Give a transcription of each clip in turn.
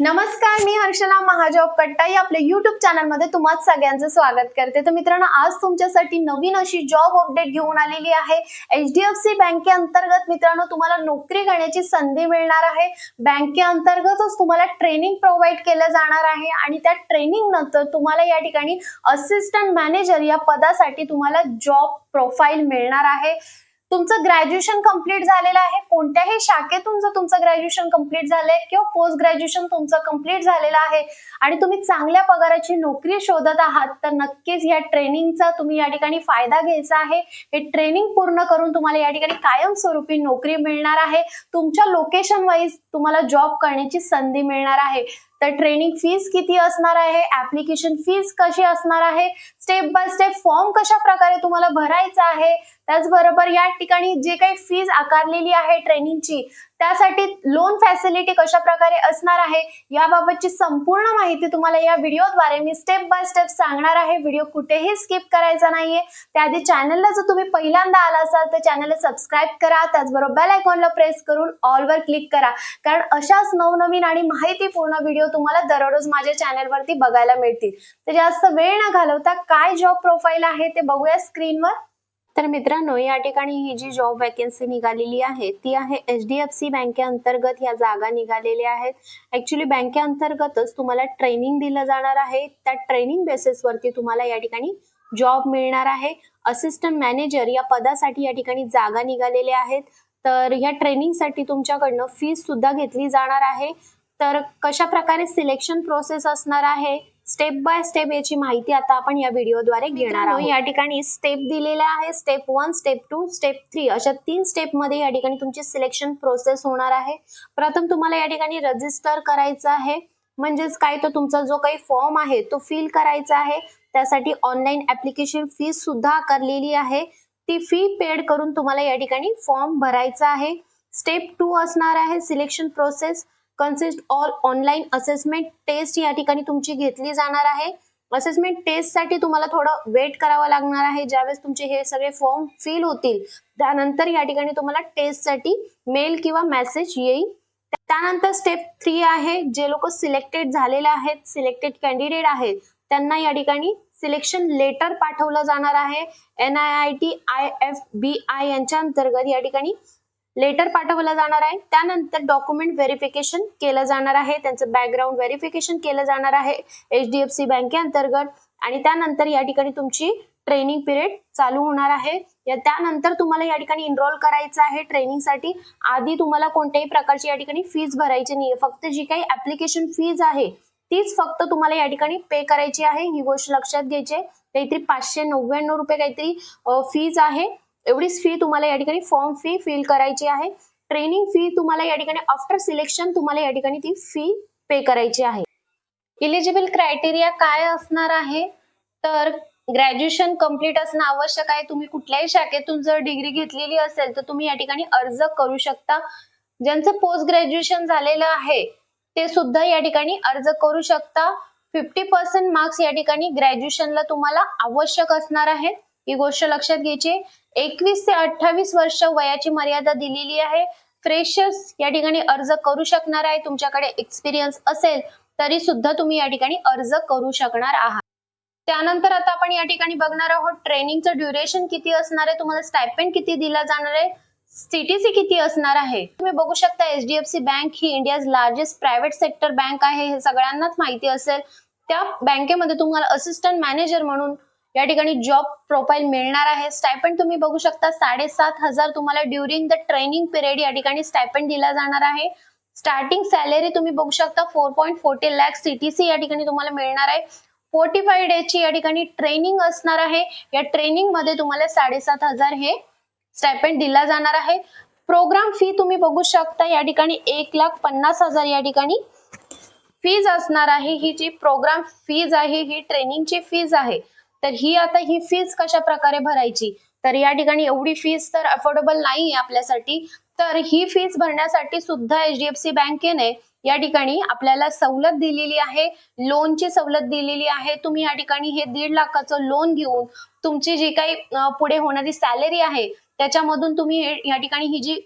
नमस्कार मी हर्षला महाजॉब कट्टाई आपल्या युट्यूब चॅनलमध्ये तुम्हा सगळ्यांचं स्वागत करते. तर मित्रांनो आज तुमच्यासाठी नवीन अशी जॉब अपडेट घेऊन आलेली आहे. एच डी एफ सी बँकेअंतर्गत मित्रांनो तुम्हाला नोकरी करण्याची संधी मिळणार आहे. बँकेअंतर्गतच तुम्हाला ट्रेनिंग प्रोव्हाइड केलं जाणार आहे. आणि त्या ट्रेनिंग नंतर तुम्हाला या ठिकाणी असिस्टंट मॅनेजर या पदासाठी तुम्हाला जॉब प्रोफाईल मिळणार आहे. तुमचं ग्रॅज्युएशन कंप्लीट झालेलं आहे? कोणत्याही शाखेतून जर तुमचं ग्रॅज्युएशन कंप्लीट झालंय किंवा पोस्ट ग्रॅज्युएशन तुमचं कंप्लीट झालेलं आहे आणि तुम्ही चांगल्या पगाराची नोकरी शोधत आहात तर नक्कीच या ट्रेनिंगचा तुम्ही या ठिकाणी फायदा घ्यायचा आहे. हे ट्रेनिंग पूर्ण करून तुम्हाला या ठिकाणी कायमस्वरूपी नोकरी मिळणार आहे. तुमच्या लोकेशन वाईज तुम्हाला जॉब करण्याची संधी मिळणार आहे. तर ट्रेनिंग फीस किती असणार आहे? ऍप्लिकेशन फीस कशी असणार आहे? स्टेप बाय स्टेप फॉर्म कशा प्रकारे तुम्हाला भरायचा आहे? त्याचबरोबर या ठिकाणी जे काही फीज आकारलेली आहे ट्रेनिंगची त्यासाठी लोन फॅसिलिटी कशा प्रकारे असणार आहे याबाबतची संपूर्ण माहिती तुम्हाला या व्हिडिओद्वारे मी स्टेप बाय स्टेप सांगणार आहे. व्हिडिओ कुठेही स्किप करायचा नाहीये. त्याआधी चॅनलला जर तुम्ही पहिल्यांदा आला असाल तर चॅनलला सबस्क्राईब करा. त्याचबरोबर बेल आयकॉनला प्रेस करून ऑलवर क्लिक करा. कारण अशाच नवनवीन आणि माहितीपूर्ण व्हिडिओ तुम्हाला दररोज माझ्या चॅनलवरती बघायला मिळतील. तर जास्त वेळ न घालवता काय जॉब प्रोफाईल आहे ते बघूया स्क्रीनवर तर मित्रांनो या ठिकाणी ही जी जॉब वॅकन्सी निघालेली आहे ती आहे एच डी एफ सी बँकेअंतर्गत या जागा निघालेल्या आहेत. ऍक्च्युली बँकेअंतर्गतच तुम्हाला ट्रेनिंग दिलं जाणार आहे. त्या ट्रेनिंग बेसिसवरती तुम्हाला या ठिकाणी जॉब मिळणार आहे. असिस्टंट मॅनेजर या पदासाठी या ठिकाणी जागा निघालेल्या आहेत. तर ह्या ट्रेनिंगसाठी तुमच्याकडनं फीस सुद्धा घेतली जाणार आहे. तर कशा प्रकारे सिलेक्शन प्रोसेस असणार आहे? स्टेप बाय स्टेप याची माहिती आता आपण या व्हिडिओद्वारे घेणार आहोत या ठिकाणी स्टेप दिलेल्या आहे. Step one step two step three अशा तीन स्टेपमध्ये या ठिकाणी तुमची सिलेक्शन प्रोसेस होणार आहे. प्रथम तुम्हाला या ठिकाणी रजिस्टर करायचं आहे. म्हणजेच काय? तो तुमचा जो काही फॉर्म आहे तो फिल करायचा आहे. त्यासाठी ऑनलाईन ऍप्लिकेशन फीस सुद्धा आकारलेली आहे. ती फी पेड करून तुम्हाला या ठिकाणी फॉर्म भरायचा आहे. स्टेप टू असणार आहे selection process consist all online assessment test या ठिकाणी तुमची घेतली जाणार आहे. असेसमेंट टेस्टसाठी तुम्हाला थोडं वेट करावं लागणार आहे. ज्यावेळेस तुमचे हे सगळे फॉर्म फिल होतील त्यानंतर या ठिकाणी तुम्हाला टेस्टसाठी मेल किंवा मेसेज येईल. त्यानंतर स्टेप थ्री आहे जे लोक सिलेक्टेड झालेले आहेत सिलेक्टेड कॅन्डिडेट आहेत त्यांना या ठिकाणी सिलेक्शन लेटर पाठवलं जाणार आहे. N I I T I F B I यांच्या अंतर्गत या ठिकाणी लेटर पाठवला जाणार आहे. त्यानंतर डॉक्युमेंट व्हेरिफिकेशन केलं जाणार आहे. त्यांचं बॅकग्राऊंड व्हेरिफिकेशन केलं जाणार आहे एच डी एफ सी बँकेअंतर्गत आणि त्यानंतर या ठिकाणी तुमची ट्रेनिंग पिरियड चालू होणार आहे. त्यानंतर तुम्हाला या ठिकाणी इनरोल करायचं आहे ट्रेनिंगसाठी आधी तुम्हाला कोणत्याही प्रकारची या ठिकाणी फीज भरायची नाहीये. फक्त जी काही ऍप्लिकेशन फीज आहे तीच फक्त तुम्हाला या ठिकाणी पे करायची आहे. ही गोष्ट लक्षात घ्यायची काहीतरी पाचशे नव्याण्णव रुपये काहीतरी फीज आहे. एवढीच फी तुम्हाला या ठिकाणी फॉर्म फी फिल करायची आहे. ट्रेनिंग फी तुम्हाला या ठिकाणी आफ्टर सिलेक्शन तुम्हाला या ठिकाणी ती फी पे करायची आहे. इलिजिबल क्रायटेरिया काय असणार आहे? तर ग्रॅज्युएशन कंप्लीट असणं आवश्यक आहे. तुम्ही कुठल्याही शाखेतून जर डिग्री घेतलेली असेल तर तुम्ही या ठिकाणी अर्ज करू शकता. ज्यांचं पोस्ट ग्रॅज्युएशन झालेलं आहे ते सुद्धा या ठिकाणी अर्ज करू शकता. फिफ्टी पर्सेंट मार्क्स या ठिकाणी ग्रॅज्युएशनला तुम्हाला आवश्यक असणार आहेत. ही गोष्ट लक्षात घ्यायची. एकवीस ते अठ्ठावीस वर्ष वयाची मर्यादा दिलेली आहे. फ्रेशर्स या ठिकाणी अर्ज करू शकणार आहे. तुमच्याकडे एक्सपिरियन्स असेल तरी सुद्धा तुम्ही या ठिकाणी अर्ज करू शकणार आहात. त्यानंतर आता आपण या ठिकाणी बघणार आहोत ट्रेनिंगचं ड्युरेशन किती असणार आहे? तुम्हाला स्टायपेंड किती दिला जाणार आहे? सीटीसी किती असणार आहे? तुम्ही बघू शकता एचडीएफसी बँक ही India's largest private sector bank आहे. हे सगळ्यांनाच माहिती असेल. त्या बँकेमध्ये तुम्हाला असिस्टंट मॅनेजर म्हणून या ठिकाणी जॉब प्रोफाईल मिळणार आहे. स्टायपंड तुम्ही बघू शकता साडेसात हजार तुम्हाला ड्युरिंग द ट्रेनिंग पिरियड या ठिकाणी स्टायपेंड दिला जाणार आहे. स्टार्टिंग सॅलरी तुम्ही बघू शकता four point forty lakh CTC या ठिकाणी तुम्हाला मिळणार आहे. फोर्टी फाईव्ह डेजची या ठिकाणी ट्रेनिंग असणार आहे. या ट्रेनिंगमध्ये तुम्हाला साडेसात हजार हे स्टायपेंड दिला जाणार आहे. प्रोग्राम फी तुम्ही बघू शकता या ठिकाणी एक लाख पन्नास हजार या ठिकाणी फीज असणार आहे. ही जी प्रोग्राम फीज आहे ही ट्रेनिंगची फीज आहे. तर ही आता ही फीज कशा प्रकारे भरायची? तर या ठिकाणी एवढी फीज तर अफोर्डेबल नाही आपल्यासाठी. तर ही फीज भरण्यासाठी सुद्धा एच डी एफ सी बँकेने या ठिकाणी आपल्याला सवलत दिलेली आहे. लोनची सवलत दिलेली आहे. तुम्ही या ठिकाणी हे दीड लाखाचं लोन घेऊन तुमची जी काही पुढे होणारी सॅलरी आहे त्याच्यामधून तुम्ही या ठिकाणी ही जी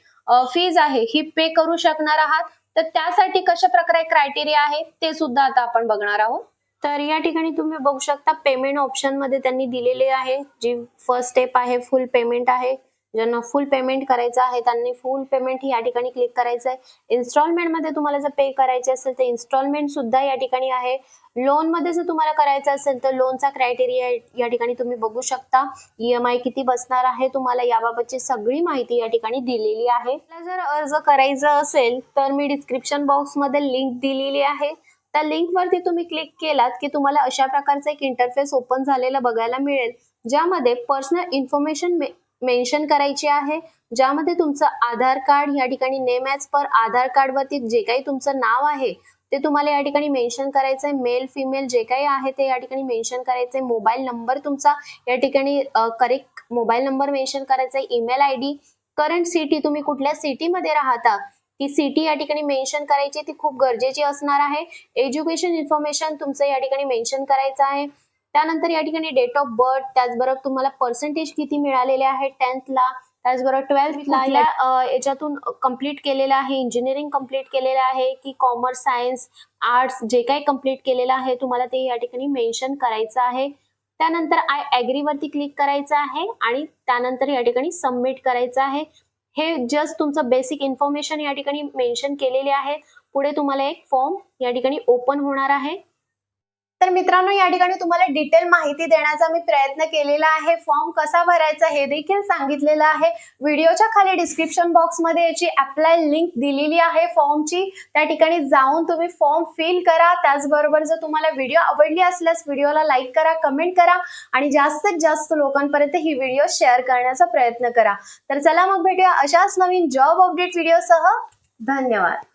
फीज आहे ही पे करू शकणार आहात. तर त्यासाठी कशा प्रकारे क्रायटेरिया आहे ते सुद्धा आता आपण बघणार आहोत. तर या ठिकाणी तुम्ही बघू शकता पेमेंट ऑप्शनमध्ये त्यांनी दिलेले आहे. जी फर्स्ट स्टेप आहे फुल पेमेंट आहे. ज्यांना फुल पेमेंट करायचं आहे त्यांनी फुल पेमेंट या ठिकाणी क्लिक करायचं आहे. इन्स्टॉलमेंटमध्ये तुम्हाला जर पे करायचे असेल तर इन्स्टॉलमेंट सुद्धा या ठिकाणी आहे. लोनमध्ये जर तुम्हाला करायचं असेल तर लोनचा क्रायटेरिया या ठिकाणी तुम्ही बघू शकता. ईएमआय किती बसणार आहे तुम्हाला याबाबतची सगळी माहिती या ठिकाणी दिलेली आहे. जर अर्ज करायचा असेल तर मी डिस्क्रिप्शन बॉक्समध्ये लिंक दिलेली आहे. त्या लिंकवरती तुम्ही क्लिक केलात की तुम्हाला अशा प्रकारचा एक इंटरफेस ओपन झालेला बघायला मिळेल ज्यामध्ये पर्सनल इन्फॉर्मेशन मेन्शन करायची आहे ज्यामध्ये तुमचं आधार कार्ड या ठिकाणी name as per Aadhaar card वरती जे काही तुमचं नाव आहे ते तुम्हाला या ठिकाणी मेन्शन करायचंय. मेल फिमेल जे काही आहे ते या ठिकाणी मेन्शन करायचंय. मोबाईल नंबर तुमचा या ठिकाणी करेक्ट मोबाईल नंबर मेन्शन करायचा आहे email I D current city तुम्ही कुठल्या सिटीमध्ये राहता ती सिटी या ठिकाणी मेन्शन करायची ती खूप गरजेची असणार आहे. एज्युकेशन इन्फॉर्मेशन तुमचं या ठिकाणी मेन्शन करायचं आहे. त्यानंतर या ठिकाणी डेट ऑफ बर्थ त्याचबरोबर तुम्हाला पर्सेंटेज किती मिळालेले आहे? टेन्थला त्याचबरोबर ट्वेल्थला याच्यातून कंप्लीट केलेलं आहे इंजिनिअरिंग कंप्लीट केलेलं आहे की कॉमर्स सायन्स आर्ट्स जे काही कंप्लीट केलेलं आहे तुम्हाला ते या ठिकाणी मेन्शन करायचं आहे. त्यानंतर आय ॲग्री वरती क्लिक करायचं आहे आणि त्यानंतर या ठिकाणी सबमिट करायचं आहे. हे जस्ट तुमचं बेसिक इन्फॉर्मेशन या ठिकाणी मेन्शन केलेले आहे. पुढे तुम्हाला एक फॉर्म या ठिकाणी ओपन होणार आहे. तर मित्रांनो या ठिकाणी तुम्हाला डिटेल माहिती देण्याचा मी प्रयत्न केलेला आहे. फॉर्म कसा भरायचा हे देखील सांगितलेलं आहे. व्हिडिओच्या खाली डिस्क्रिप्शन बॉक्समध्ये याची अप्लाय लिंक दिलेली आहे फॉर्मची त्या ठिकाणी जाऊन तुम्ही फॉर्म फिल करा. त्याचबरोबर जर तुम्हाला व्हिडिओ आवडली असल्यास व्हिडिओला लाईक करा कमेंट करा आणि जास्तीत जास्त लोकांपर्यंत ही व्हिडिओ शेअर करण्याचा प्रयत्न करा. तर चला मग भेटूया अशाच नवीन जॉब अपडेट व्हिडिओसह धन्यवाद.